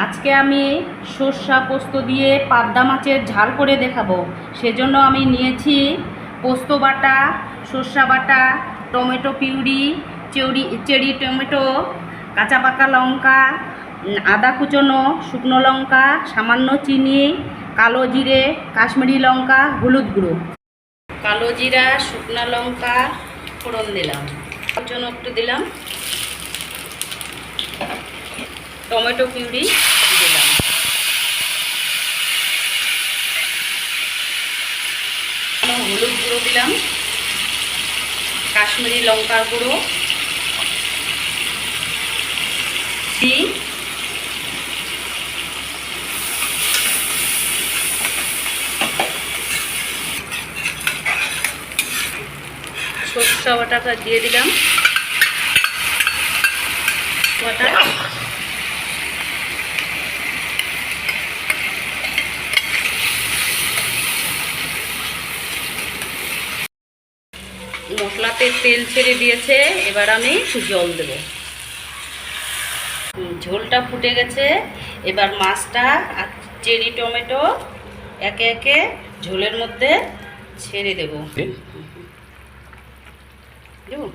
আজকে আমি সর্ষা পোস্ত দিয়ে পাবদা মাছের ঝাল করে দেখাবো। সেজন্য আমি নিয়েছি পোস্ত বাটা, সর্ষা বাটা, tomato puree cherry cherry tomato, কাঁচা পাকা লঙ্কা, আদা কুচনো, শুকনো লঙ্কা, সামান্য চিনি, কালো জিরে, কাশ্মীরি লঙ্কা, হলুদ গুঁড়ো। কালো জিরা, শুকনো লঙ্কা ফোড়ন দিলাম। জন্য একটু দিলাম। টমেটো পিউরি দিলাম। হলুদ গুঁড়ো দিলাম। কাশ্মীরি লঙ্কার গুঁড়ো। ঘি, সরষা বাটাটা দিয়ে দিলাম। বাটা মশলাতে তেল ছেড়ে দিয়েছে এবার আমি জল দেব। ঝোলটা ফুটে গেছে এবার মাছটা আর চেরি টমেটো একে একে ঝোলের মধ্যে ছেড়ে দেব। দেবো